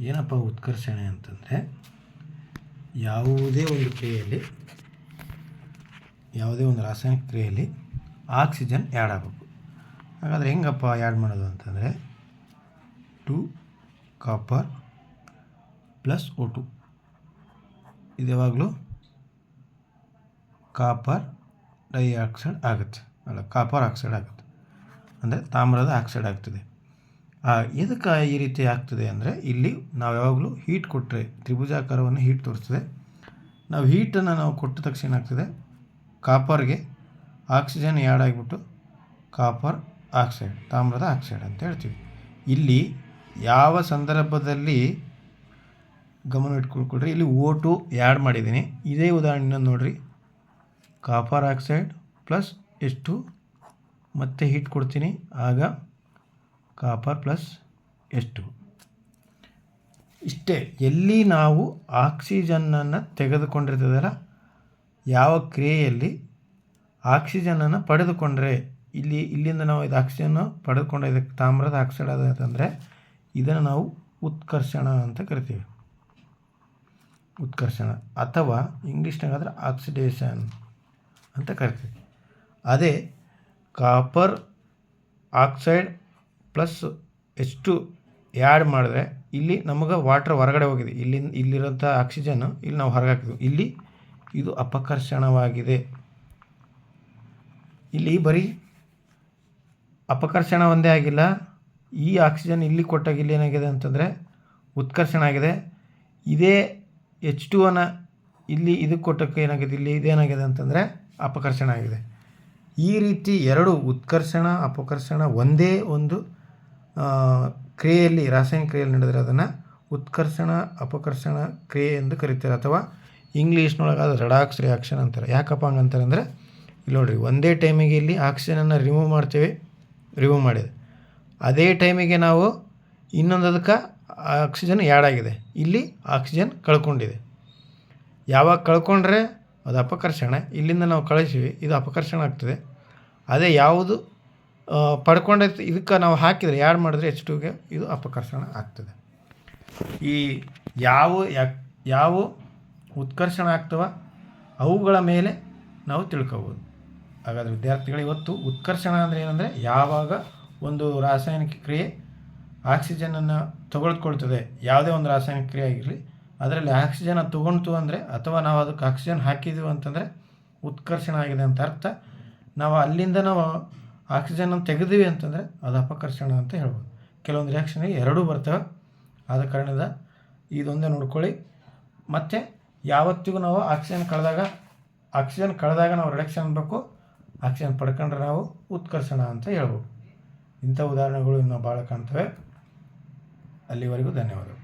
ಏನಪ್ಪ ಉತ್ಕರ್ಷಣೆ ಅಂತಂದರೆ ಯಾವುದೇ ಒಂದು ಕ್ರಿಯೆಯಲ್ಲಿ, ಯಾವುದೇ ಒಂದು ರಾಸಾಯನಿಕ ಕ್ರಿಯೆಯಲ್ಲಿ ಆಕ್ಸಿಜನ್ ಆ್ಯಡ್ ಆಗಬೇಕು. ಹಾಗಾದರೆ ಹೆಂಗಪ್ಪ ಆ್ಯಡ್ ಮಾಡೋದು ಅಂತಂದರೆ two copper plus O two ಇದು ಯಾವಾಗಲೂ ಕಾಪರ್ ಡೈಆಕ್ಸೈಡ್ ಆಗುತ್ತೆ. ಅಲ್ಲ ಕಾಪರ್ ಆಕ್ಸೈಡ್ ಆಗುತ್ತೆ. ಅಂದರೆ ತಾಮ್ರದ ಆಕ್ಸೈಡ್ ಆಗ್ತದೆ. ಎದಕ್ಕೆ ಈ ರೀತಿ ಆಗ್ತದೆ ಅಂದರೆ ಇಲ್ಲಿ ನಾವು ಯಾವಾಗಲೂ ಹೀಟ್ ಕೊಟ್ಟರೆ ತ್ರಿಭುಜಾಕಾರವನ್ನು ಹೀಟ್ ತೋರಿಸ್ತದೆ. ನಾವು ಹೀಟನ್ನು ನಾವು ಕೊಟ್ಟ ತಕ್ಷಣ ಏನಾಗ್ತದೆ ಕಾಪರ್ಗೆ ಆಕ್ಸಿಜನ್ ಆ್ಯಡ್ ಆಗಿಬಿಟ್ಟು ಕಾಪರ್ ಆಕ್ಸೈಡ್ ತಾಮ್ರದ ಆಕ್ಸೈಡ್ ಅಂತ ಹೇಳ್ತೀವಿ. ಇಲ್ಲಿ ಯಾವ ಸಂದರ್ಭದಲ್ಲಿ ಗಮನ ಇಟ್ಕೊಳ್ಕೊಳ್ರಿ, ಇಲ್ಲಿ ಓ ಟು ಆ್ಯಡ್ ಮಾಡಿದ್ದೀನಿ. ಇದೇ ಉದಾಹರಣೆ ನೋಡಿರಿ. ಕಾಪರ್ ಆಕ್ಸೈಡ್ ಪ್ಲಸ್ ಎಷ್ಟು ಮತ್ತೆ ಹೀಟ್ ಕೊಡ್ತೀನಿ. ಆಗ ಕಾಪರ್ ಪ್ಲಸ್ ಎಷ್ಟು ಇಷ್ಟೇ, ಎಲ್ಲಿ ನಾವು ಆಕ್ಸಿಜನ್ನನ್ನು ತೆಗೆದುಕೊಂಡಿರ್ತದಲ್ಲ, ಯಾವ ಕ್ರಿಯೆಯಲ್ಲಿ ಆಕ್ಸಿಜನನ್ನು ಪಡೆದುಕೊಂಡ್ರೆ, ಇಲ್ಲಿ, ಇಲ್ಲಿಂದ ನಾವು ಇದು ಆಕ್ಸಿಜನ್ನು ಪಡೆದುಕೊಂಡ ಇದಕ್ಕೆ ತಾಮ್ರದ ಆಕ್ಸೈಡ್ ಅಂತಂದರೆ, ಇದನ್ನು ನಾವು ಉತ್ಕರ್ಷಣ ಅಂತ ಕರಿತೀವಿ. ಉತ್ಕರ್ಷಣ, ಅಥವಾ ಇಂಗ್ಲೀಷ್ನಾಗಾದ್ರೆ ಆಕ್ಸಿಡೇಷನ್ ಅಂತ ಕರಿತೀವಿ. ಅದೇ ಕಾಪರ್ ಆಕ್ಸೈಡ್ ಪ್ಲಸ್ ಎಷ್ಟು ಆ್ಯಡ್ ಮಾಡಿದ್ರೆ ಇಲ್ಲಿ ನಮಗೆ ವಾಟ್ರ್ ಹೊರಗಡೆ ಹೋಗಿದೆ. ಇಲ್ಲಿ ಇಲ್ಲಿರೋಂಥ ಆಕ್ಸಿಜನ್ ಇಲ್ಲಿ ನಾವು ಹೊರಗೆ ಹಾಕಿದ್ವಿ. ಇಲ್ಲಿ ಇದು ಅಪಕರ್ಷಣವಾಗಿದೆ. ಇಲ್ಲಿ ಬರೀ ಅಪಕರ್ಷಣ ಒಂದೇ ಆಗಿಲ್ಲ. ಈ ಆಕ್ಸಿಜನ್ ಇಲ್ಲಿ ಕೊಟ್ಟಾಗ ಇಲ್ಲಿ ಏನಾಗಿದೆ ಅಂತಂದರೆ ಉತ್ಕರ್ಷಣ ಆಗಿದೆ. ಇದೇ ಎಚ್ ಟು ಅನ್ನ ಇಲ್ಲಿ ಇದಕ್ಕೆ ಕೊಟ್ಟಕ್ಕೆ ಏನಾಗಿದೆ? ಇಲ್ಲಿ ಇದೇನಾಗಿದೆ ಅಂತಂದರೆ ಅಪಕರ್ಷಣ ಆಗಿದೆ. ಈ ರೀತಿ ಎರಡು ಉತ್ಕರ್ಷಣ, ಅಪಕರ್ಷಣ ಒಂದೇ ಒಂದು ಕ್ರಿಯೆಯಲ್ಲಿ, ರಾಸಾಯನಿಕ ಕ್ರಿಯೆಯಲ್ಲಿ ನಡೆದರೆ ಅದನ್ನು ಉತ್ಕರ್ಷಣ, ಅಪಕರ್ಷಣ ಕ್ರಿಯೆ ಎಂದು ಕರೀತಾರೆ. ಅಥವಾ ಇಂಗ್ಲೀಷ್ನೊಳಗೆ ಅದು ರೆಡಾಕ್ಸ್ ರಿಯಾಕ್ಷನ್ ಅಂತಾರೆ. ಯಾಕಪ್ಪ ಹಂಗಂತಾರೆ ಅಂದರೆ, ಇಲ್ಲಿ ನೋಡ್ರಿ, ಒಂದೇ ಟೈಮಿಗೆ ಇಲ್ಲಿ ಆಕ್ಸಿಜನನ್ನು ರಿಮೂವ್ ಮಾಡ್ತೇವೆ ರಿಮೂವ್ ಮಾಡಿದೆ. ಅದೇ ಟೈಮಿಗೆ ನಾವು ಇನ್ನೊಂದು ಅದಕ್ಕೆ ಆಕ್ಸಿಜನ್ ಆ್ಯಡ್ ಆಗಿದೆ. ಇಲ್ಲಿ ಆಕ್ಸಿಜನ್ ಕಳ್ಕೊಂಡಿದೆ. ಯಾವಾಗ ಕಳ್ಕೊಂಡ್ರೆ ಅದು ಅಪಕರ್ಷಣ. ಇಲ್ಲಿಂದ ನಾವು ಕಳಿಸಿವಿ, ಇದು ಅಪಕರ್ಷಣ ಆಗ್ತದೆ. ಅದೇ ಯಾವುದು ಪಡ್ಕೊಂಡೆ ಇದಕ್ಕೆ ನಾವು ಹಾಕಿದರೆ ಯಾರು ಮಾಡಿದ್ರೆ ಎಚ್ ಟುಗೆ ಇದು ಅಪಕರ್ಷಣ ಆಗ್ತದೆ. ಈ ಯಾವ ಯಾವ ಉತ್ಕರ್ಷಣ ಆಗ್ತವ ಅವುಗಳ ಮೇಲೆ ನಾವು ತಿಳ್ಕೊಬೋದು. ಹಾಗಾದರೆ ವಿದ್ಯಾರ್ಥಿಗಳು ಇವತ್ತು ಉತ್ಕರ್ಷಣ ಅಂದರೆ ಏನಂದರೆ ಯಾವಾಗ ಒಂದು ರಾಸಾಯನಿಕ ಕ್ರಿಯೆ ಆಕ್ಸಿಜನನ್ನು ತಗೊಳ್ಕೊಳ್ತದೆ. ಯಾವುದೇ ಒಂದು ರಾಸಾಯನಿಕ ಕ್ರಿಯೆ ಆಗಿರಲಿ, ಅದರಲ್ಲಿ ಆಕ್ಸಿಜನ್ ತೊಗೊಳ್ತು ಅಂದರೆ ಅಥವಾ ನಾವು ಅದಕ್ಕೆ ಆಕ್ಸಿಜನ್ ಹಾಕಿದ್ದೀವಿ ಅಂತಂದರೆ ಉತ್ಕರ್ಷಣ ಆಗಿದೆ ಅಂತ ಅರ್ಥ. ನಾವು ಅಲ್ಲಿಂದ ನಾವು ಆಕ್ಸಿಜನನ್ನು ತೆಗೆದೀವಿ ಅಂತಂದರೆ ಅದು ಅಪಕರ್ಷಣ ಅಂತ ಹೇಳ್ಬೋದು. ಕೆಲವೊಂದು ರಿಯಾಕ್ಷನ್ಗೆ ಎರಡೂ ಬರ್ತವೆ. ಆದ ಕಾರಣದ ಇದೊಂದೇ ನೋಡ್ಕೊಳ್ಳಿ. ಮತ್ತು ಯಾವತ್ತಿಗೂ ನಾವು ಆಕ್ಸಿಜನ್ ಕಳೆದಾಗ ಆಕ್ಸಿಜನ್ ಕಳೆದಾಗ ನಾವು ರಿಡಕ್ಷನ್ ಅನ್ಬೇಕು. ಆಕ್ಸಿಜನ್ ಪಡ್ಕೊಂಡ್ರೆ ನಾವು ಉತ್ಕರ್ಷಣ ಅಂತ ಹೇಳ್ಬೋದು. ಇಂಥ ಉದಾಹರಣೆಗಳು ಇನ್ನೂ ಭಾಳ ಕಾಣ್ತವೆ. ಅಲ್ಲಿವರೆಗೂ ಧನ್ಯವಾದಗಳು.